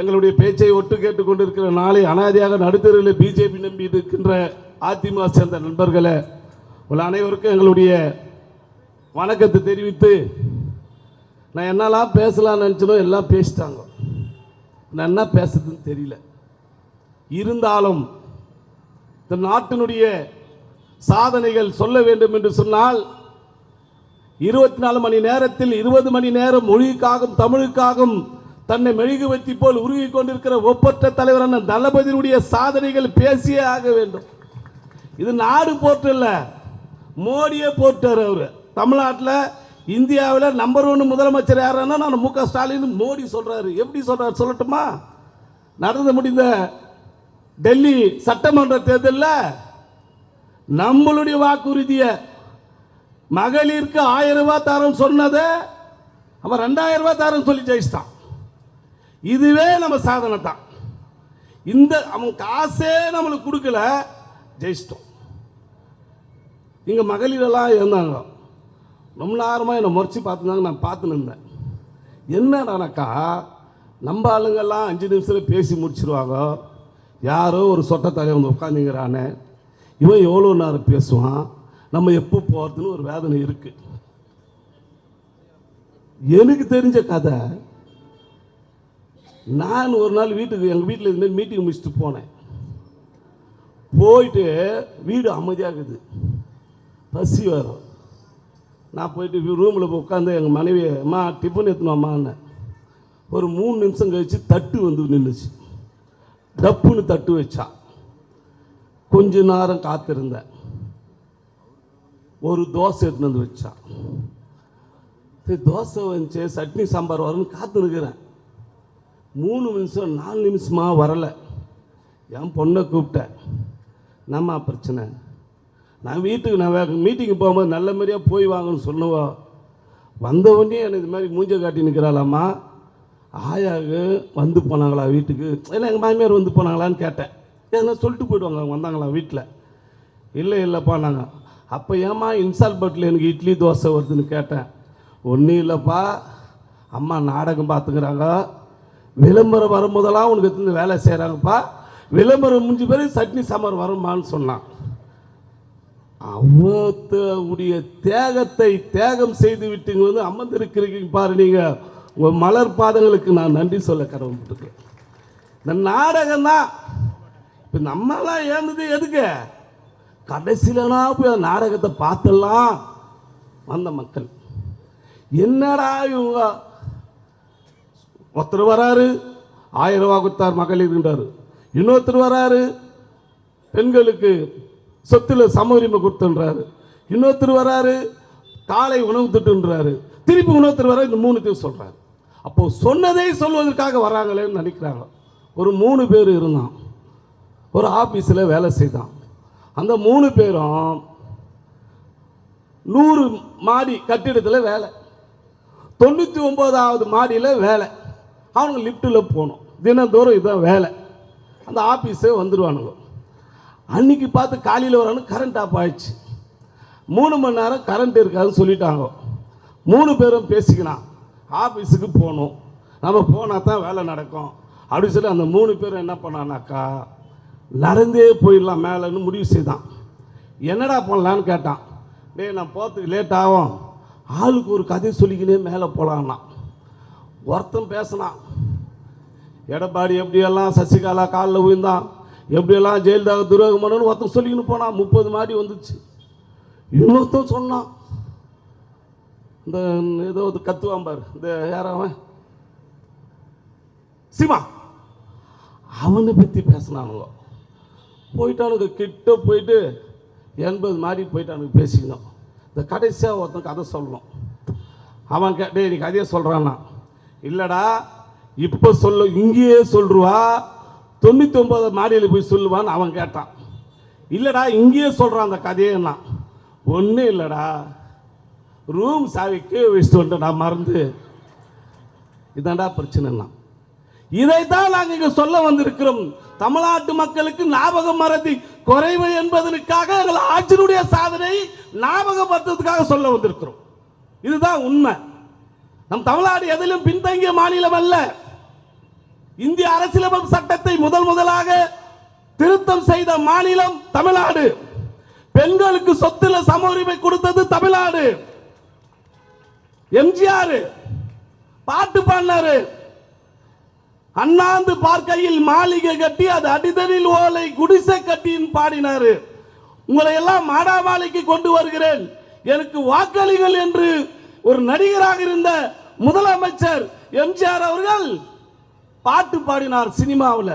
எங்களுடைய பேச்சை ஒட்டு கேட்டுக்கொண்டிருக்கிற நாளை அனாதையாக நடுத்தருவில் பிஜேபி நம்பி இருக்கின்ற அதிமுக சேர்ந்த நண்பர்களை உள்ள அனைவருக்கும் எங்களுடைய வணக்கத்தை தெரிவித்து நான் என்னெல்லாம் பேசலாம்னு நினச்சனோ எல்லாம் பேசிட்டாங்க. நான் என்ன பேசுறதுன்னு தெரியல. இருந்தாலும் இந்த நாட்டினுடைய சாதனைகள் சொல்ல வேண்டும் என்று சொன்னால் இருபத்தி நாலு மணி நேரத்தில் இருபது மணி நேரம் மொழிக்காகவும் தமிழுக்காகவும் தன்னை மெழுகுவத்தி போல் உருகி கொண்டிருக்கிற ஒப்பற்ற தலைவரான தளபதியினுடைய சாதனைகள் பேசியே ஆக வேண்டும். இது நாடு போற்றல மோடியே போட்டார் அவர். தமிழ்நாட்டில் இந்தியாவில் நம்பர் ஒன்று முதலமைச்சர் யாருன்னா நான் மு க. ஸ்டாலின் மோடி சொல்கிறாரு எப்படி சொல்கிறார் சொல்லட்டுமா? நடந்து முடிந்த டெல்லி சட்டமன்ற தேர்தலில் நம்மளுடைய வாக்குறுதியை மகளிருக்கு ஆயிரம் ரூபாய் தரம் சொன்னதை அவன் ரெண்டாயிரம் ரூபாய் தரம் சொல்லி ஜெயிச்சிட்டான். இதுவே நம்ம சாதனை தான். இந்த அவன் காசே நம்மளுக்கு கொடுக்கல ஜெயிச்சிட்டோம். இங்கே மகளிரெல்லாம் இருந்தாங்க. ரொம்ப நேரமாக என்னை முறைச்சி பார்த்துருந்தாங்க நான் பார்த்துன்னு இருந்தேன். என்னடானாக்கா நம்ம ஆளுங்கெல்லாம் அஞ்சு நிமிஷத்தில் பேசி முடிச்சிருவாங்க. யாரோ ஒரு சொட்ட தலைவன் வந்து உட்காந்துங்கிறானே இவன் எவ்வளோ நேரம் பேசுவான்? நம்ம எப்போ போகிறதுன்னு ஒரு வேதனை இருக்குது எனக்கு தெரிஞ்ச கதை நான் ஒரு நாள் வீட்டுக்கு எங்கள் வீட்டில் இதுமாரி மீட்டிங் முடிச்சுட்டு போனேன். போயிட்டு வீடு அமைதியாக இருக்குது. பசி வரும் நான் போயிட்டு ரூமில் போய் உட்காந்து எங்கள் மனைவியை அம்மா டிஃபன் எடுத்துனோம்மான்னு ஒரு மூணு நிமிஷம் கழிச்சு தட்டு வந்து நின்றுச்சு டப்புன்னு தட்டு வச்சா. கொஞ்ச நேரம் காத்திருந்தேன். ஒரு தோசை எடுத்துன்னு வந்து வச்சா. சரி தோசை வந்துச்சு சட்னி சாம்பார் வரும்னு காத்துனுக்கிறேன் மூணு நிமிஷம் நாலு நிமிஷமாக வரலை. என் பொண்ணை கூப்பிட்டேன். என்னம்மா பிரச்சனை? நான் வீட்டுக்கு நான் மீட்டிங்கு போகும்போது நல்ல மாதிரியாக போய் வாங்கன்னு சொன்னவோ வந்தவொடனே உடனே எனக்கு இது மாதிரி மூஞ்ச காட்டி நிற்கிறாளாம்மா ஆயாவுக்கு வந்து போனாங்களா வீட்டுக்கு? இல்லை எங்கள் மாமியார் வந்து போனாங்களான்னு கேட்டேன். ஏன்னா சொல்லிட்டு போயிடுவாங்க அவங்க வந்தாங்களா வீட்டில். இல்லை இல்லைப்பா நாங்கள் அப்போ ஏம்மா இன்சால் பட்டில் எனக்கு இட்லி தோசை வருதுன்னு கேட்டேன். ஒன்றும் இல்லைப்பா. அம்மா நாடகம் பார்த்துக்கிறாங்க. விளம்பரம் வரும்போதெல்லாம் உனக்கு எடுத்து வேலை செய்கிறாங்கப்பா விளம்பரம் முடிஞ்ச பிறகு சட்னி சாம்பார் வருமான்னு சொன்னான். அவத்தவுடைய தேகத்தை தேகம் செய்து விட்டீங்க வந்து அமர்ந்திருக்கிறீங்க பாரு நீங்கள் உங்கள் மலர் பாதங்களுக்கு நான் நன்றி சொல்ல கடவுள்பட்டிருக்கேன் இந்த நாடகம் தான் இப்போ நம்மளாம் ஏந்தது எதுக்கு? கடைசியிலனா போய் அந்த நாடகத்தை பார்த்துடலாம். வந்த மக்கள். என்னடா இவங்க ஒருத்தர் வராரு ஆயிரம் ரூபா கொடுத்தார் மகளிர்ன்றாரு இன்னொருத்தர் வராரு பெண்களுக்கு சொத்தில் சம உரிமை கொடுத்துன்றாரு. இன்னொருத்தர் வராரு காலை உணவு திட்டுன்றாரு. திருப்பி இன்னொருத்தர் வர இந்த மூணுத்தையும் சொல்கிறாரு அப்போது சொன்னதை சொல்வதற்காக வராங்களேன்னு நினைக்கிறாங்க. ஒரு மூணு பேர் இருந்தான். ஒரு ஆஃபீஸில் வேலை செய்தான். அந்த மூணு பேரும் நூறு மாடி கட்டிடத்தில் வேலை. தொண்ணூற்றி ஒம்போதாவது மாடியில் வேலை. அவனுங்க லிஃப்ட்டில் போகணும் தினந்தோறும் இதுதான் வேலை. அந்த ஆஃபீஸே வந்துடுவானுங்க அன்னைக்கு பார்த்து காலையில் வரானு கரண்ட் ஆஃப் ஆயிடுச்சு. மூணு மணி நேரம் கரண்ட் இருக்காதுன்னு சொல்லிட்டாங்க. மூணு பேரும் பேசிக்கினான் ஆஃபீஸுக்கு போகணும் நம்ம போனால் தான் வேலை நடக்கும். அப்படின்னு சொல்லி அந்த மூணு பேரும் என்ன பண்ணானாக்கா நடந்தே போயிடலாம் மேலேன்னு முடிவு செய்தான். என்னடா பண்ணலான்னு கேட்டான். டேய் நான் போகிறதுக்கு லேட் ஆகும். ஆளுக்கு ஒரு கதை சொல்லிக்கினே மேலே போகலான்னா ஒருத்தன் பேசினான். எடப்பாடி எப்படியெல்லாம் சசிகலா காலில் விழுந்தான்? எப்படியெல்லாம் ஜெயலலிதா துரோகம் பண்ணணும்னு ஒருத்தன் சொல்லிக்கின்னு போனான். முப்பது மாடி வந்துச்சு. இன்னொருத்தன் சொன்னான். இந்த ஏதோ ஒரு கத்துவான் பாரு. இந்த யாராவன் சிமா. சிவா அவனை பற்றி பேசினானுங்க. போயிட்டானுங்க. கிட்ட போயிட்டு எண்பது மாடி போயிட்டானுங்க பேசிக்கணும் இந்த கடைசியாக ஒருத்தன் கதை சொல்லணும். அவன் கே டே நீ கதையை சொல்கிறான்னா இல்லைடா இப்போ சொல்ல இங்கேயே சொல்லுவா தொண்ணூற்றி ஒன்பது மாடியில் போய் சொல்லுவான்னு அவன் கேட்டான். இல்லைடா இங்கேயே சொல்கிறான் அந்த கதையன்னா ஒன்றும் இல்லைடா. ரூம் சாவிக்கு வச்சுட்டு வந்துட்டு நான் மறந்து. இதாண்டா பிரச்சனைலாம். இதைத்தான் நாங்கள் இங்கே சொல்ல வந்திருக்கிறோம். தமிழ்நாட்டு மக்களுக்கு ஞாபக மறதி குறைவு என்பதற்காக எங்கள் ஆட்சியினுடைய சாதனை ஞாபகப்படுத்துறதுக்காக சொல்ல வந்திருக்கிறோம். இதுதான் உண்மை. நம் தமிழ்நாடு எதிலும் பின்தங்கிய மாநிலம் அல்ல. இந்திய அரசியலமைப்பு சட்டத்தை முதல் முதலாக திருத்தம் செய்த மாநிலம் தமிழ்நாடு. பெண்களுக்கு சொத்துல சம உரிமை கொடுத்தது தமிழ்நாடு. எம்ஜிஆர் பாட்டு பாடினாரு. அண்ணாந்து பார்க்கையில் மாளிகை கட்டி அது அடிதனில் ஓலை குடிசை கட்டின்னு பாடினாரு. உங்களை எல்லாம் மாடாமாலைக்கு கொண்டு வருகிறேன். எனக்கு வாக்களிகள் என்று ஒரு நடிகராக இருந்த முதலமைச்சர் எம்ஜிஆர் அவர்கள் பாட்டு பாடினார் சினிமாவில்.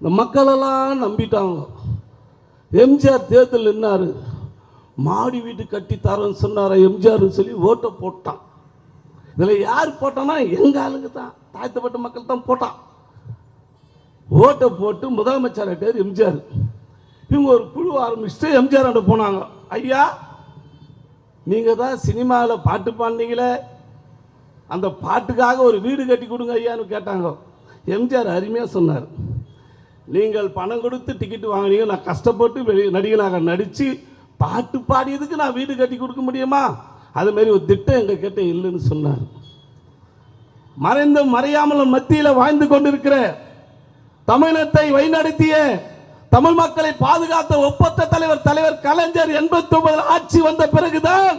இந்த மக்களெல்லாம் நம்பிட்டாங்க. எம்ஜிஆர் தேர்தல் நின்னாரு. மாடி வீடு கட்டி தரேன்னு சொன்னார் எம்ஜிஆர் சொல்லி ஓட்டை போட்டான். இதில் யார் போட்டான்னா எங்கள் ஆளுங்க தான். தாழ்த்தப்பட்ட மக்கள் தான் போட்டான். ஓட்டை போட்டு முதலமைச்சர் பேர் எம்ஜிஆர். இவங்க ஒரு குழு ஆரம்பிச்சுட்டு எம்ஜிஆர் போனாங்க. ஐயா நீங்கள் தான் சினிமாவில் பாட்டு பாடினீங்களே அந்த பாட்டுக்காக ஒரு வீடு கட்டி கொடுங்க ஐயான்னு கேட்டாங்க. எம்ஜிஆர் அருமையாக சொன்னார். நீங்கள் பணம் கொடுத்து டிக்கெட் வாங்கினீங்க நான் கஷ்டப்பட்டு வெளி நடிகனாக நடித்து பாட்டு பாடியதுக்கு நான் வீடு கட்டி கொடுக்க முடியுமா? அதுமாரி ஒரு திட்டம் எங்கள் கிட்ட இல்லைன்னு சொன்னார். மறைந்தும் மறையாமலும் மத்தியில் வாழ்ந்து கொண்டிருக்கிற தமிழத்தை வழிநடத்திய தமிழ் மக்களை பாதுகாத்த ஒப்பற்ற தலைவர் தலைவர் கலைஞர் எண்பத்தி ஒன்பதில் ஆட்சி வந்த பிறகுதான்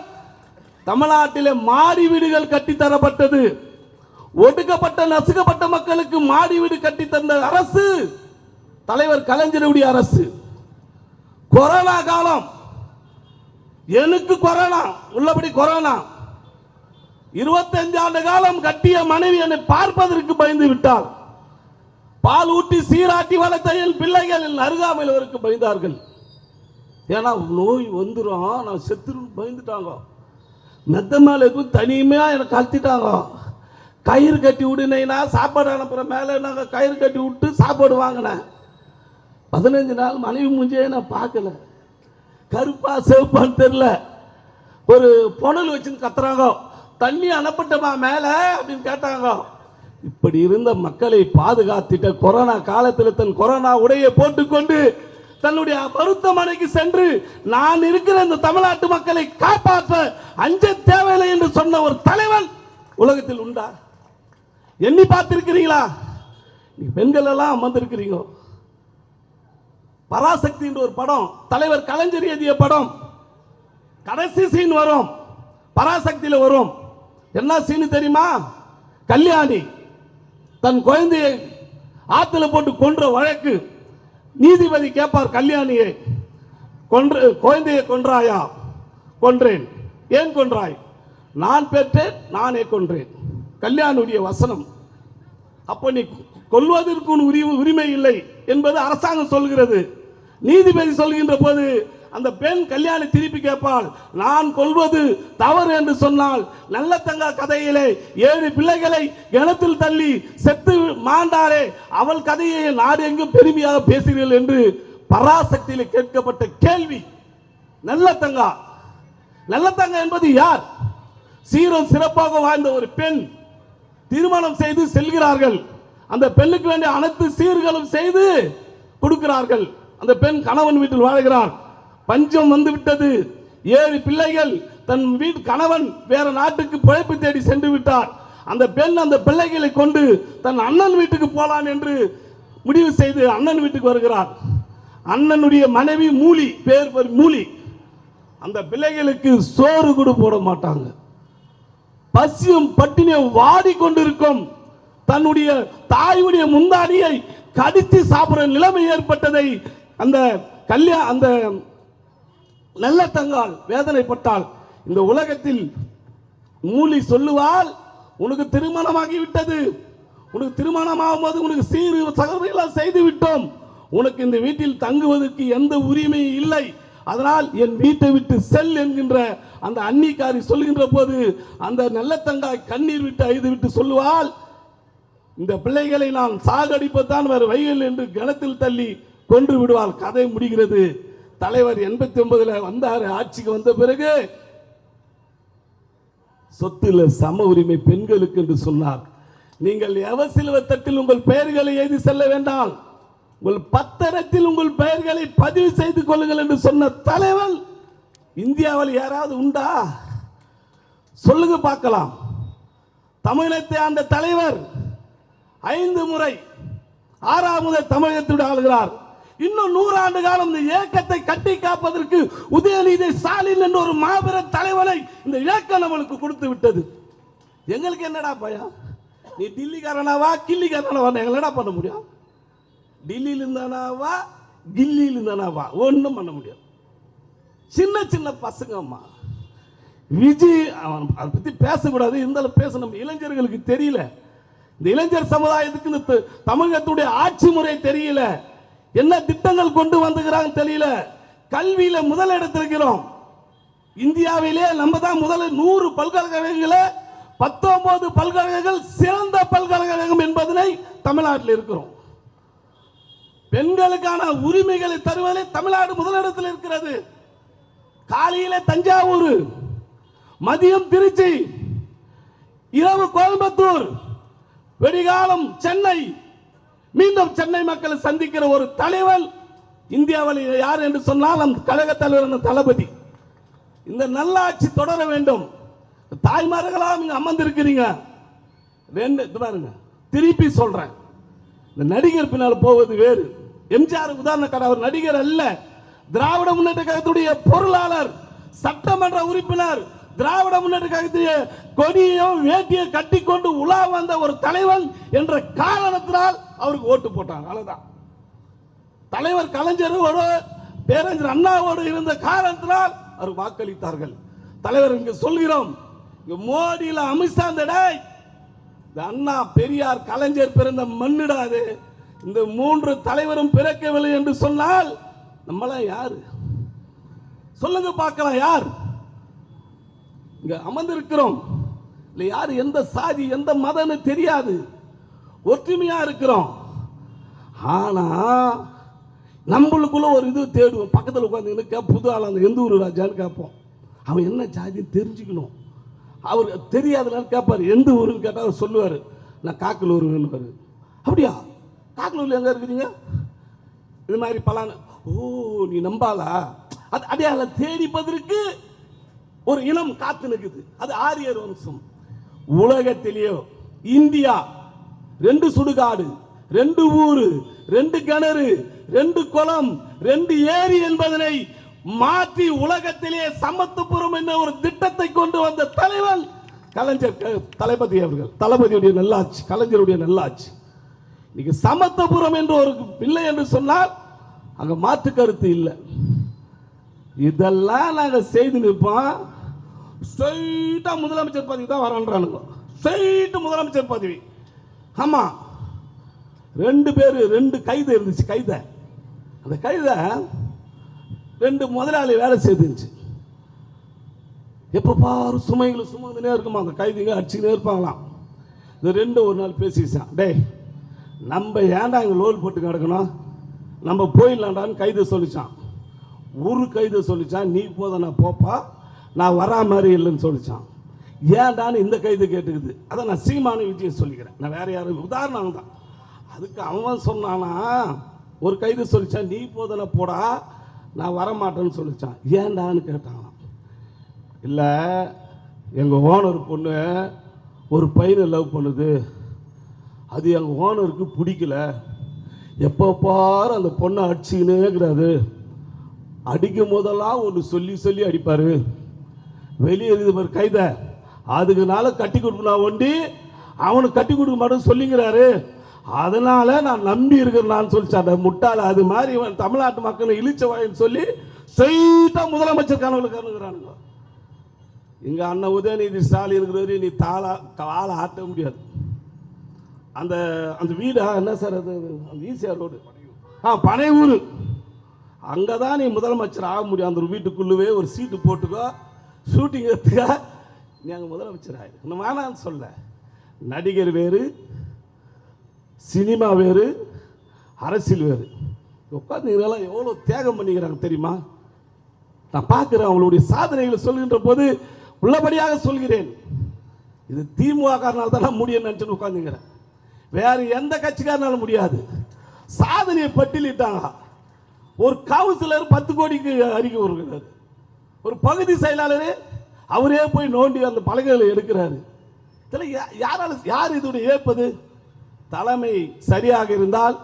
தமிழ்நாட்டிலே மாடி வீடுகள் கட்டித்தரப்பட்டது ஒடுக்கப்பட்ட நசுக்கப்பட்ட மக்களுக்கு மாடி வீடு கட்டி தந்த அரசு தலைவர் கலைஞருடைய அரசு. கொரோனா காலம். எனக்கு கொரோனா உள்ளபடி கொரோனா. இருபத்தஞ்சு ஆண்டு காலம் கட்டிய மனைவி என்னை பார்ப்பதற்கு பயந்து விட்டாள். பால் ஊட்டி சீராட்டி வளர்த்த என் பிள்ளைகள் அருகாமையில் அவருக்கு பயந்தார்கள். ஏன்னா நோய் வந்துடும் நான் செத்துருன்னு பயந்துட்டாங்க. மெத்த மேலே தனிமையாக எனக்கு கழத்திட்டாங்க. கயிறு கட்டி விடுனேன்னா சாப்பாடு அனுப்புகிற மேலே நாங்கள் கயிறு கட்டி விட்டு சாப்பாடு வாங்கினேன். பதினஞ்சு நாள் மனைவி மூஞ்சியே நான் பார்க்கல. கருப்பா சிவப்பான்னு தெரில ஒரு புனல் வச்சுன்னு கத்துறாங்க. தண்ணி அனுப்பட்டமா மேலே அப்படின்னு கேட்டாங்க. இப்படி இருந்த மக்களை பாதுகாத்திட்ட கொரோனா காலத்தில் தன் கொரோனா உடையை போட்டுக்கொண்டு தன்னுடைய மருத்துவமனைக்கு சென்று நான் இருக்கிற இந்த தமிழ்நாட்டு மக்களை காப்பாற்ற அஞ்ச தேவையில்லை என்று சொன்ன ஒரு தலைவன் உலகத்தில் உண்டா? எண்ணி பார்த்திருக்கிறீங்களா? பெண்கள் எல்லாம் அமர்ந்திருக்கிறீங்க. பராசக்தி என்ற ஒரு படம் தலைவர் கலைஞர் எழுதிய படம் கடைசி சீன் வரும் பராசக்தியில வரும். என்ன சீனு தெரியுமா? கல்யாணி தன் குழந்தையை ஆத்துல போட்டு கொன்ற வழக்கு. நீதிபதி கேட்பார் கல்யாணியை கொன்று குழந்தையை கொன்றாயா? கொன்றேன். ஏன் கொன்றாய்? நான் பெற்றேன் நானே கொன்றேன். கல்யாணுடைய வசனம். அப்போ நீ கொல்வதற்கு உரிமை இல்லை என்பது அரசாங்கம் சொல்கிறது. நீதிபதி சொல்கின்ற போது அந்த பெண் கல்யாணி திருப்பி கேட்பாள் நான் கொல்வது தவறு என்று சொன்னால் நல்ல தங்க கதையிலே ஏழு பிள்ளைகளை கிணத்தில் தள்ளி செத்து மாண்டாரே அவள் கதையை நாடு எங்கும் பெருமையாக பேசுகிறீர்கள் என்று பராசக்தியில் கேட்கப்பட்ட கேள்வி. நல்ல தங்கா நல்ல தங்கா என்பது யார்? சீரும் சிறப்பாக வாழ்ந்த ஒரு பெண் திருமணம் செய்து செல்கிறார்கள். அந்த பெண்ணுக்கு வேண்டிய அனைத்து சீர்களும் செய்து கொடுக்கிறார்கள். அந்த பெண் கணவன் வீட்டில் வாழ்கிறார் பஞ்சம் வந்து விட்டது ஏழு பிள்ளைகள் தன் வீட்டு கணவன் வேற நாட்டுக்கு பிழைப்பு தேடி சென்று விட்டார். அந்த பெண் அந்த பிள்ளைகளை கொண்டு தன் அண்ணன் வீட்டுக்கு போலாம் என்று முடிவு செய்து அண்ணன் வீட்டுக்கு வருகிறார். அண்ணனுடைய மனைவி மூலி பேர் மூலி. அந்த பிள்ளைகளுக்கு சோறு கூட போட மாட்டாங்க. பசியும் பட்டினியும் வாடி கொண்டிருக்கும் தன்னுடைய தாயுடைய முந்தாடியை கடித்து சாப்பிடுற நிலைமை ஏற்பட்டதை அந்த கல்யாண அந்த நல்ல தங்கால் வேதனைப்பட்டால் இந்த உலகத்தில் மூலி சொல்லுவாள் உனக்கு திருமணமாகி விட்டது உனக்கு திருமணமாகும் போது உனக்கு சீரு சகோதரிகளாம் செய்து விட்டோம் உனக்கு இந்த வீட்டில் தங்குவதற்கு எந்த உரிமையும் இல்லை. அதனால் என் வீட்டை விட்டு செல் என்கின்ற அந்த அன்னிக்காரி சொல்கின்ற போது அந்த நல்லத்தங்காய் கண்ணீர் விட்டு அழுது விட்டு சொல்லுவாள் இந்த பிள்ளைகளை நான் சாகடிப்பதான் வேறு வழியில் என்று கணத்தில் தள்ளி கொன்று விடுவாள். கதை முடிகிறது. தலைவர் எண்பத்தி ஒன்பதுல வந்தாரு. ஆட்சிக்கு வந்த பிறகு சொத்துல சம உரிமை பெண்களுக்கு என்று சொன்னார். நீங்கள் எவசிலுவ தட்டில் உங்கள் பெயர்களை எழுதி செல்ல வேண்டாம். உங்கள் பத்திரத்தில் உங்கள் பெயர்களை பதிவு செய்து கொள்ளுங்கள் என்று சொன்ன தலைவன் இந்தியாவில் யாராவது உண்டா? சொல்லுங்க பார்க்கலாம். தமிழகத்தை ஆண்ட தலைவர் ஐந்து முறை ஆறாம் முறை தமிழகத்தில் ஆளுகிறார். இன்னும் நூறாண்டு காலம் இந்த இயக்கத்தை கட்டி காப்பதற்கு உதயநிதி ஸ்டாலின் என்ற ஒரு மாபெரும் தலைவனை இந்த இயக்கம் நம்மளுக்கு கொடுத்து விட்டது. எங்களுக்கு என்னடா பயம்? நீ டில்லிக்காரனாவா கில்லிக்காரனாவா எங்களை என்ன பண்ண முடியும்? டில்லியில் இருந்தானாவா கில்லியில் இருந்தானாவா ஒன்றும் பண்ண முடியாது. சின்ன சின்ன பசங்கம்மா. விஜய் அவன் அதை பற்றி பேசக்கூடாது இருந்தாலும் பேசணும். இளைஞர்களுக்கு தெரியல. இந்த இளைஞர் சமுதாயத்துக்கு இந்த தமிழகத்துடைய ஆட்சி முறை தெரியல. என்ன திட்டங்கள் கொண்டு வந்துக்கிறாங்க தெரியல. கல்வியில முதலிடத்திருக்கிறோம் இருக்கிறோம் இந்தியாவிலே நம்ம தான் முதல் நூறு பல்கலைக்கழகங்கள பத்தொன்பது பல்கலைக்கழகங்கள் சிறந்த பல்கலைக்கழகம் என்பதனை தமிழ்நாட்டில் இருக்கிறோம். பெண்களுக்கான உரிமைகளை தருவதில் தமிழ்நாடு முதலிடத்தில் இருக்கிறது. காலையில தஞ்சாவூர் மதியம் திருச்சி இரவு கோயம்புத்தூர் வெடிகாலம் சென்னை மீண்டும் சென்னை மக்களை சந்திக்கிற ஒரு தலைவன் இந்தியாவில் யார் என்று சொன்னால் அந்த கழக தலைவர் அந்த தளபதி. இந்த நல்லாட்சி தொடர வேண்டும். தாய்மார்களாக நீங்கள் அமர்ந்திருக்கிறீங்க. ரெண்டு இது பாருங்க. திருப்பி சொல்றேன். இந்த நடிகர் பின்னால் போவது வேறு. எம்ஜிஆர் உதாரணக்கார அவர் நடிகர் அல்ல. திராவிட முன்னேற்ற கழகத்துடைய பொருளாளர் சட்டமன்ற உறுப்பினர் திராவிட முன்னேற்ற கழகத்துடைய கொடியையும் வேட்டியை கட்டிக்கொண்டு உலா வந்த ஒரு தலைவன் என்ற காரணத்தினால் அவருக்கு ஓட்டு போட்டாங்க. அவ்வளவுதான். தலைவர் கலைஞரோடு பேரறிஞர் அண்ணாவோடு இருந்த காரணத்தினால் அவர் வாக்களித்தார்கள். தலைவர் இங்கு சொல்கிறோம் இங்கு மோடியில அமித்ஷா இந்த இந்த அண்ணா பெரியார் கலைஞர் பிறந்த மண்ணிடாது. இந்த மூன்று தலைவரும் பிறக்கவில்லை என்று சொன்னால் நம்மளாம் யாரு? சொல்லுங்க பார்க்கலாம் யார்? இங்க அமர்ந்திருக்கிறோம். இல்லை யார் எந்த சாதி எந்த மதம்னு தெரியாது. ஒற்றுமையா இருக்கிறோம். ஆனா நம்மளுக்குள்ள ஒரு இது தேடுவோம். பக்கத்தில் உட்காந்து புது ஆள் அந்த எந்த ஊர் ராஜான்னு கேட்போம். அவன் என்ன ஜாதின்னு தெரிஞ்சுக்கணும். அவர் தெரியாதனால கேட்பார் எந்த ஊருன்னு கேட்டால் அவர் சொல்லுவார் நான் காக்கலூருன்னு அப்படியா? காக்கலூரில் எங்கே இருக்கிறீங்க? இது மாதிரி பலான ஓ நீ நம்பாளா? அது அடையாளம் தேடிப்பதற்கு ஒரு இனம் காத்து நிற்குது. அது ஆரியர் வம்சம். உலகத்திலேயோ இந்தியா ரெண்டு சுடுகாடு ரெண்டு ஊரு ரெண்டு கிணறு ரெண்டு குளம் ரெண்டு ஏரி என்பதனை மாற்றி உலகத்திலே சமத்துப்புறம் என்ற ஒரு திட்டத்தை கொண்டு வந்த தலைவன் கலைஞர் தளபதி அவர்கள். தளபதியுடைய நல்லாட்சி கலைஞருடைய நல்லாட்சி. இன்னைக்கு சமத்துவபுரம் என்று ஒரு இல்லை என்று சொன்னால் அங்க மாற்று கருத்து இல்லை. இதெல்லாம் நாங்கள் செய்து நிற்போம். ஸ்ட்ரைட்டாக முதலமைச்சர் பதவி தான் வரன்றானுங்க. ஸ்ட்ரைட்டு முதலமைச்சர் பதவி. ஆமாம் ரெண்டு பேர் ரெண்டு கைது இருந்துச்சு கைதை. அந்த கைதை ரெண்டு முதலாளி வேலை செய்துருந்துச்சு. எப்போ பாரு சுமைகளை சுமந்துனே இருக்குமா? அந்த கைதிங்க அடிச்சுக்கினே இருப்பாங்களாம். இந்த ரெண்டு ஒரு நாள் பேசிச்சான் டேய் நம்ம ஏன்டா இங்கே லோல் போட்டு கிடக்கணும்? நம்ம போயிடலாண்டான்னு கைதை சொல்லிச்சான் ஒரு கைதை சொல்லிச்சான் நீ போத நான் போப்பா. நான் வரா மாதிரி இல்லைன்னு சொல்லிச்சான். ஏன்டான்னு இந்த கைது கேட்டுக்குது. அதை நான் சீமானு விஜயம் சொல்லிக்கிறேன். நான் வேற யாரும் உதாரணம் தான். அதுக்கு அவன் சொன்னானா ஒரு கைது சொல்லிச்சான் நீ போதனை போடா நான் வரமாட்டேன்னு சொல்லிச்சான். ஏன்டான்னு கேட்டாங்களாம். இல்லை எங்கள் ஓனர் பொண்ணு ஒரு பையனை லவ் பண்ணுது. அது எங்கள் ஓனருக்கு பிடிக்கல. எப்போ பாரு அந்த பொண்ணை அடிச்சுக்கினே இருக்கிறாரு அடிக்கும் போதெல்லாம் ஒன்று சொல்லி சொல்லி அடிப்பார். வெளியே இது பாரு கைத. அதுக்குனால கட்டி கொடுக்கலாம் ஒண்டி. அவனுக்கு கட்டி கொடுக்க மாட்டேன்னு சொல்லிங்கிறாரு. அதனால நான் நம்பி இருக்கிறேன் சொல்லிச்சான் அந்த முட்டாள் அது மாதிரி இவன் தமிழ்நாட்டு மக்களை இழிச்ச வாயின்னு சொல்லி ஸ்ட்ரைட்டா முதலமைச்சர் கனவுல கணுகிறானுங்க எங்கள் அண்ணன் உதயநிதி ஸ்டாலின் இருக்கிறவரை நீ தாளா காலை ஆட்ட முடியாது. அந்த அந்த வீடா என்ன சார் அது? அந்த ஈசிஆர் ரோடு. ஆ பனையூர். அங்கே தான் நீ முதலமைச்சர் ஆக முடியும். அந்த ஒரு வீட்டுக்குள்ளவே ஒரு சீட்டு போட்டுக்கோ. ஷூட்டிங் எடுத்துக்க நீ அங்கே முதலமைச்சர் ஆயிரு இன்னும் வேணான்னு சொல்ல. நடிகர் வேறு சினிமா வேறு அரசியல் வேறு. உட்காந்துங்கிறதெல்லாம் எவ்வளோ தியாகம் பண்ணிக்கிறாங்க தெரியுமா? நான் பார்க்குறேன் அவங்களுடைய சாதனைகளை சொல்கின்ற போது உள்ளபடியாக சொல்கிறேன். இது திமுக தான் முடியும் முடியும்னு நினச்சிட்டு உட்காந்துங்கிறேன் வேறு எந்த கட்சிக்காரனாலும் முடியாது. சாதனையை பட்டியலிட்டாங்க. ஒரு கவுன்சிலர் பத்து கோடிக்கு அறிக்கை கொடுக்கிறாரு. ஒரு பகுதி செயலாளர் அவரே போய் நோண்டி அந்த பலகைகளை எடுக்கிறாரு. இதில் யா- யாரால யார் இதோட ஏற்பது? தலைமை சரியாக இருந்தால்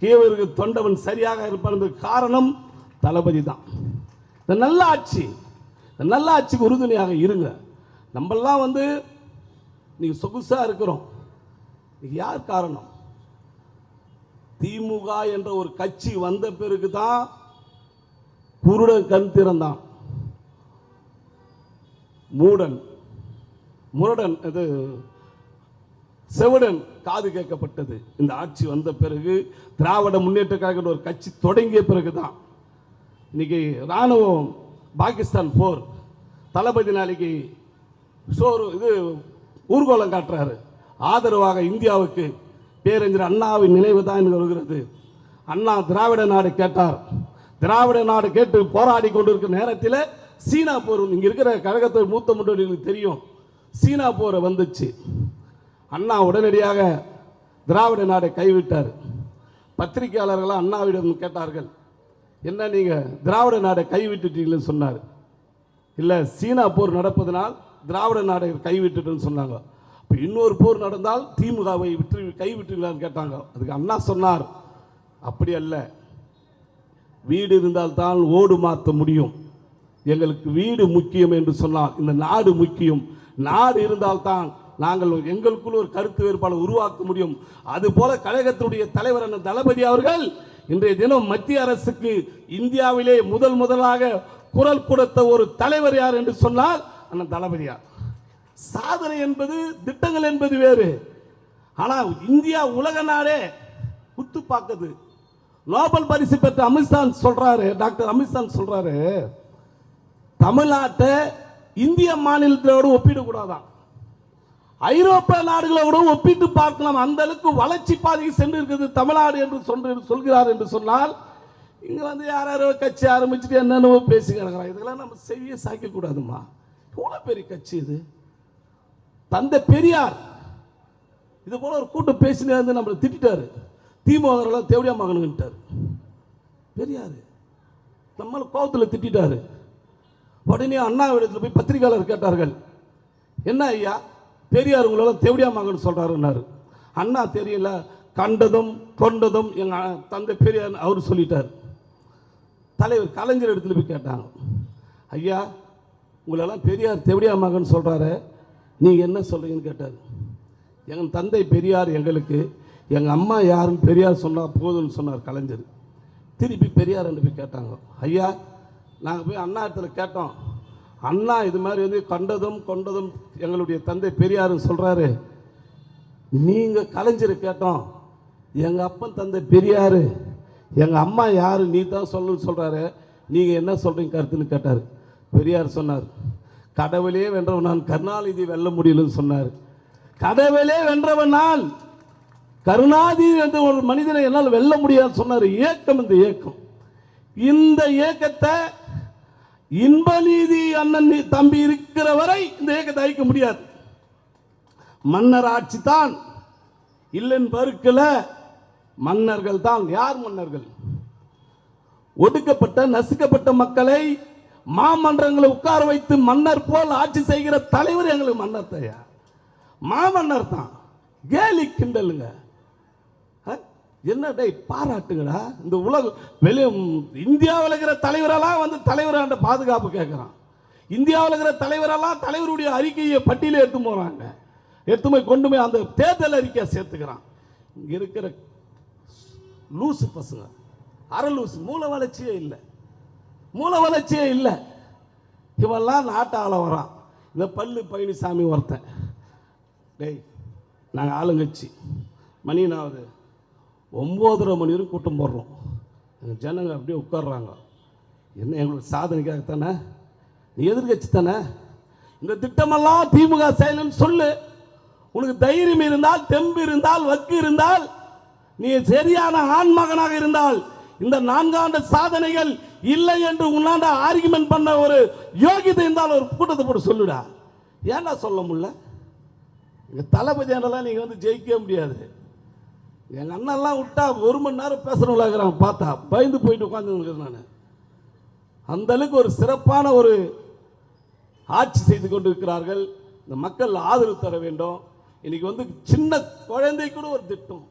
கீழருக்கு தொண்டவன் சரியாக இருப்பான் காரணம் தளபதி தான். இந்த நல்ல ஆட்சி இந்த நல்ல ஆட்சிக்கு உறுதுணையாக இருங்க. நம்மெல்லாம் வந்து நீங்க சொகுசா இருக்கிறோம். யார் காரணம்? திமுக என்ற ஒரு கட்சி வந்த பிறகு தான் குருடன் கண் திறந்தான். மூடன் முரடன் இது செவடன் காது கேட்கப்பட்டது. இந்த ஆட்சி வந்த பிறகு திராவிட முன்னேற்ற கழகம் ஒரு கட்சி தொடங்கிய பிறகு தான் இன்னைக்கு ராணுவம் பாகிஸ்தான் போர். தளபதி நாளைக்கு சோறு இது ஊர்கோலம் காட்டுறாரு. ஆதரவாக இந்தியாவுக்கு பேரறிஞர் அண்ணாவின் நினைவு தான் எனக்கு வருகிறது. அண்ணா திராவிட நாடு கேட்டார். திராவிட நாடு கேட்டு போராடி கொண்டிருக்கிற நேரத்தில் சீனா போர் இங்கே இருக்கிற கழகத்தை மூத்த முன்னோடிகளுக்கு தெரியும். சீனா போரை வந்துச்சு. அண்ணா உடனடியாக திராவிட நாடை கைவிட்டார். பத்திரிகையாளர்கள் அண்ணாவிடம் கேட்டார்கள் என்ன நீங்கள் திராவிட நாடை கைவிட்டுட்டீங்கன்னு சொன்னார். இல்லை சீனா போர் நடப்பதனால் திராவிட நாடை கைவிட்டுட்டுன்னு சொன்னாங்க. இப்போ இன்னொரு போர் நடந்தால் திமுகவை விட்டு கைவிட்டுங்களான்னு கேட்டாங்க. அதுக்கு அண்ணா சொன்னார். அப்படி அல்ல. வீடு இருந்தால்தான் ஓடு மாற்ற முடியும். எங்களுக்கு வீடு முக்கியம் என்று சொன்னால் இந்த நாடு முக்கியம். நாடு இருந்தால்தான் நாங்கள் எங்களுக்குள் ஒரு கருத்து வேறுபாடு உருவாக்க முடியும். அதுபோல கழகத்துடைய தலைவர் அண்ணன் தளபதி அவர்கள் இன்றைய தினம் மத்திய அரசுக்கு இந்தியாவிலே முதல் முதலாக குரல் கொடுத்த ஒரு தலைவர் யார் என்று சொன்னால் அண்ணன் தளபதியார் சாதனை என்பது திட்டங்கள் என்பது வேறு. ஆனால் இந்தியா உலக நாடே உத்து பார்க்குது நோபல் பரிசு பெற்ற அமித்ஷான் சொல்றாரு டாக்டர் அமித்ஷான் சொல்றாரு. தமிழ்நாட்டை இந்திய மாநிலத்தோடு ஒப்பிடக்கூடாதான் ஐரோப்பிய நாடுகளோடு ஒப்பிட்டு பார்க்கலாம். அந்த அளவுக்கு வளர்ச்சி பாதைக்கு சென்று இருக்குது தமிழ்நாடு என்று சொன்று சொல்கிறார் என்று சொன்னால் இங்க வந்து யார் யாரோ கட்சி ஆரம்பிச்சுட்டு என்னென்னவோ பேசி கிடக்கிறாங்க இதெல்லாம் நம்ம செவிய சாய்க்க கூடாதுமா எவ்வளோ பெரிய கட்சி இது? தந்தை பெரியார் இது போல ஒரு கூட்டம் பேசினே இருந்து நம்மளை திட்டாரு திமுக தேவடியா மகனுன்ட்டார். பெரியார் நம்மளை கோபத்தில் திட்டாரு உடனே அண்ணாவிடத்தில் போய் பத்திரிகையாளர் கேட்டார்கள். என்ன ஐயா பெரியார் உங்களெல்லாம் தேவடியா மகன் சொல்றாருன்னாரு. அண்ணா தெரியல கண்டதும் கொண்டதும் எங்கள் தந்தை பெரியார் அவர் சொல்லிட்டார். தலைவர் கலைஞர் இடத்துல போய் கேட்டாங்க. ஐயா உங்களெல்லாம் பெரியார் தேவடியா மகன் சொல்கிறாரு நீங்கள் என்ன சொல்கிறீங்கன்னு கேட்டார். எங்கள் தந்தை பெரியார் எங்களுக்கு எங்கள் அம்மா யாருன்னு பெரியார் சொன்னால் போதும்னு சொன்னார் கலைஞர். திருப்பி பெரியார் என்று போய் கேட்டாங்க. ஐயா நாங்கள் போய் அண்ணா இடத்துல கேட்டோம். அண்ணா இது மாதிரி வந்து கண்டதும் கொண்டதும் எங்களுடைய தந்தை பெரியாருன்னு சொல்கிறாரு நீங்கள் கலைஞர் கேட்டோம். எங்கள் அப்பன் தந்தை பெரியார். எங்கள் அம்மா யார் நீ தான் சொல்லுன்னு சொல்கிறாரு நீங்கள் என்ன சொல்கிறீங்க கருத்துன்னு கேட்டார். பெரியார் சொன்னார் கடவுளே வென்றவன் நான் கருணாநிதி வெல்ல முடியலன்னு சொன்னார். கடவுளே வென்றவன் நான் கருணாநிதி என்ற ஒரு மனிதனை என்னால் வெல்ல முடியாதுன்னு சொன்னார். இயக்கம் இந்த இயக்கம் இந்த இன்ப இன்பநீதி அண்ணன் நீ- தம்பி இருக்கிற வரை இந்த இயக்கத்தை அழிக்க முடியாது. மன்னர் ஆட்சி தான் இல்லைன்னு பருக்கல மன்னர்கள் தான். யார் மன்னர்கள்? ஒடுக்கப்பட்ட நசுக்கப்பட்ட மக்களை மாமன்றங்களை உட்கார வைத்து மன்னர் போல் ஆட்சி செய்கிற தலைவர் எங்களுக்கு மன்னர் தயா. மாமன்னர் தான். கேலி கிண்டலுங்க. என்ன டேய் பாராட்டுங்கடா? இந்த உலக வெளியே இந்தியாவில் இருக்கிற தலைவரெல்லாம் வந்து தலைவராண்ட பாதுகாப்பு கேட்குறான் இந்தியாவில் இருக்கிற தலைவரெல்லாம் தலைவருடைய அறிக்கையை பட்டியலில் எடுத்து போகிறாங்க எடுத்து போய் கொண்டு போய் அந்த தேர்தல் அறிக்கையை சேர்த்துக்கிறான். இங்கே இருக்கிற லூசு பசங்க. அரை லூசு. மூல வளர்ச்சியே இல்லை. மூல வளர்ச்சியே இல்லை. இவெல்லாம் நாட்டை வரான். இந்த பல்லு பழனிசாமி ஒருத்தன். டேய் நாங்கள் ஆளுங்கட்சி. மணி ஒம்போதரை மணி வரைக்கும் கூட்டம் போடுறோம். எங்கள் ஜனங்க அப்படியே உட்காடுறாங்க என்ன எங்களுக்கு சாதனைக்காக தானே நீ எதிர்கட்சி தானே? இந்த திட்டமெல்லாம் திமுக செயலுன்னு சொல்லு. உனக்கு தைரியம் இருந்தால் தெம்பு இருந்தால் வக்கு இருந்தால் நீ சரியான ஆண்மகனாக இருந்தால் இந்த நான்காண்டு சாதனைகள் இல்லை என்று உன்னாண்ட ஆர்குமெண்ட் பண்ண ஒரு யோகிதை இருந்தால் ஒரு கூட்டத்தை போட்டு சொல்லுடா. ஏன்டா சொல்ல முடியல? எங்கள் தளபதி என்றெல்லாம் நீங்கள் வந்து ஜெயிக்கவே முடியாது. எங்கள் அண்ணெல்லாம் விட்டா ஒரு மணி நேரம் பேசுறவங்களா பார்த்தா பயந்து போயிட்டு உட்காந்துருக்கிறேன் நான். அந்த அளவுக்கு ஒரு சிறப்பான ஒரு ஆட்சி செய்து கொண்டிருக்கிறார்கள். இந்த மக்கள் ஆதரவு தர வேண்டும். இன்னைக்கு வந்து சின்ன குழந்தை கூட ஒரு திட்டம்.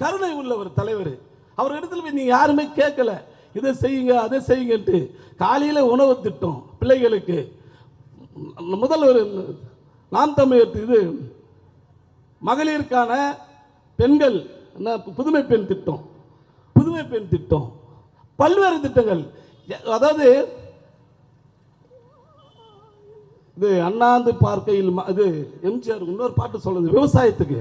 கருணை உள்ள ஒரு தலைவர். அவர் இடத்துல போய் நீங்கள் யாருமே கேட்கல. இதை செய்யுங்க அதை செய்யுங்கன்ட்டு காலையில் உணவு திட்டம் பிள்ளைகளுக்கு. முதல்வர் நாம் தமிழர் இது மகளிருக்கான பெண்கள் என்ன புதுமை பெண் திட்டம். புதுமை பெண் திட்டம். பல்வேறு திட்டங்கள். அதாவது இது அண்ணாந்து பார்க்கையில் இது எம்ஜிஆர் இன்னொரு பாட்டு சொல்லுது விவசாயத்துக்கு.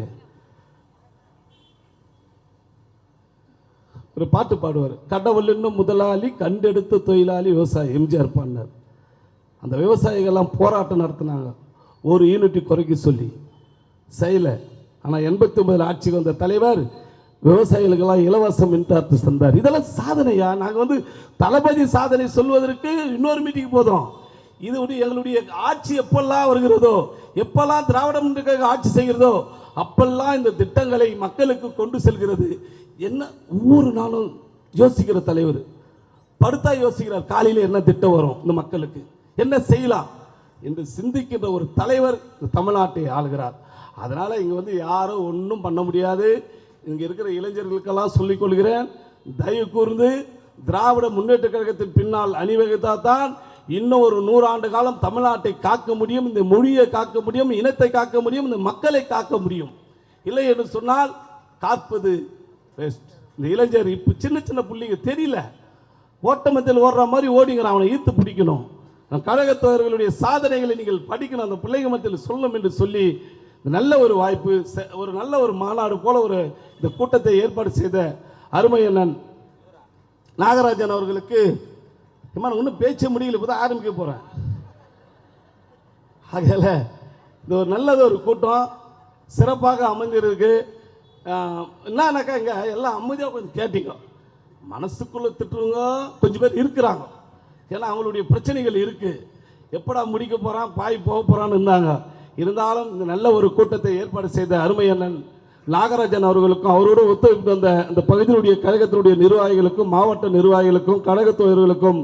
ஒரு பாட்டு பாடுவார். கடவுள் இன்னும் முதலாளி கண்டெடுத்த தொழிலாளி விவசாயி எம்ஜிஆர் பாடினார். அந்த விவசாயிகள்லாம் போராட்டம் நடத்தினாங்க. ஒரு யூனிட்டி குறைக்க சொல்லி. செய்யல. ஆனால் எண்பத்தி ஒன்பதில் ஆட்சிக்கு வந்த தலைவர் விவசாயிகளுக்கெல்லாம் இலவச மின்சாரத்தை தந்தார். இதெல்லாம் சாதனையா? நாங்கள் வந்து தளபதி சாதனை சொல்வதற்கு இன்னொரு மீட்டிங் போதும் இது எங்களுடைய ஆட்சி எப்பெல்லாம் வருகிறதோ எப்பெல்லாம் திராவிட முன்னேற்ற ஆட்சி செய்கிறதோ அப்பெல்லாம் இந்த திட்டங்களை மக்களுக்கு கொண்டு செல்கிறது. என்ன ஒவ்வொரு நாளும் யோசிக்கிற தலைவர். படுத்தா யோசிக்கிறார் காலையில் என்ன திட்டம் வரும் இந்த மக்களுக்கு? என்ன செய்யலாம்? என்று சிந்திக்கின்ற ஒரு தலைவர் தமிழ்நாட்டை ஆளுகிறார். அதனால் இங்கே வந்து யாரும் ஒன்றும் பண்ண முடியாது. இங்கே இருக்கிற இளைஞர்களுக்கெல்லாம் சொல்லிக் கொள்கிறேன் தயவு கூர்ந்து திராவிட முன்னேற்ற கழகத்தின் பின்னால் அணிவகுத்தால் தான் இன்னும் ஒரு நூறாண்டு காலம் தமிழ்நாட்டை காக்க முடியும் இந்த மொழியை காக்க முடியும் இனத்தை காக்க முடியும் இந்த மக்களை காக்க முடியும். இல்லை என்று சொன்னால் காப்பது பெஸ்ட் இந்த இளைஞர் இப்போ சின்ன சின்ன பிள்ளைங்க தெரியல. ஓட்டமத்தில் ஓடுற மாதிரி ஓடிங்கிறான் அவனை ஈர்த்து பிடிக்கணும். கழகத்தவர்களுடைய சாதனைகளை நீங்கள் படிக்கணும் அந்த பிள்ளைங்க மத்தியில் சொல்லணும் என்று சொல்லி நல்ல ஒரு வாய்ப்பு ஒரு நல்ல ஒரு மாநாடு போல ஒரு இந்த கூட்டத்தை ஏற்பாடு செய்த அருமையண்ணன் நாகராஜன் அவர்களுக்கு இம்மா ஒன்றும் பேச்ச முடியல இப்போ தான் ஆரம்பிக்க போகிறேன் ஆகையால இது ஒரு நல்லது ஒரு கூட்டம் சிறப்பாக அமைஞ்சிருக்கு என்னன்னாக்கா இங்கே எல்லாம் அமைதியாக கொஞ்சம் கேட்டீங்க. மனசுக்குள்ளே திட்டுவங்க கொஞ்சம் பேர் இருக்கிறாங்க. ஏன்னா அவங்களுடைய பிரச்சனைகள் இருக்குது எப்படா முடிக்க போகிறான் பாய் போக போகிறான்னு இருந்தாங்க. இருந்தாலும் இந்த நல்ல ஒரு கூட்டத்தை ஏற்பாடு செய்த அருமையண்ணன் நாகராஜன் அவர்களுக்கும் அவரோடு ஒத்துழைப்பு வந்த அந்த பகுதியினுடைய கழகத்தினுடைய நிர்வாகிகளுக்கும் மாவட்ட நிர்வாகிகளுக்கும் கழகத்தோழர்களுக்கும்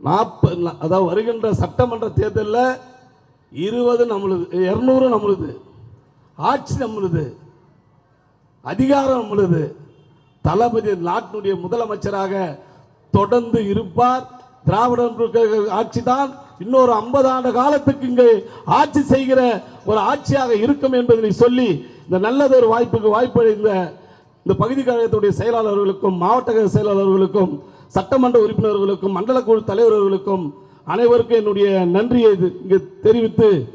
நாற்பது அதாவது வருகின்ற சட்டமன்ற தேர்தலில் இருபது நம்மளுது இரநூறு நம்மளுது ஆட்சி நம்மளுது அதிகாரம் நம்மளுது. தளபதி நாட்டினுடைய முதலமைச்சராக தொடர்ந்து இருப்பார். திராவிட ஆட்சி தான் இன்னொரு ஐம்பது ஆண்டு காலத்துக்கு இங்கே ஆட்சி செய்கிற ஒரு ஆட்சியாக இருக்கும் என்பதை சொல்லி இந்த நல்லதொரு வாய்ப்புக்கு வாய்ப்பளித்த இந்த பகுதி கழகத்துடைய செயலாளர்களுக்கும் மாவட்ட கழக செயலாளர்களுக்கும் சட்டமன்ற உறுப்பினர்களுக்கும் மண்டல குழு தலைவர்களுக்கும் அனைவருக்கும் என்னுடைய நன்றியை இது இங்கு தெரிவித்து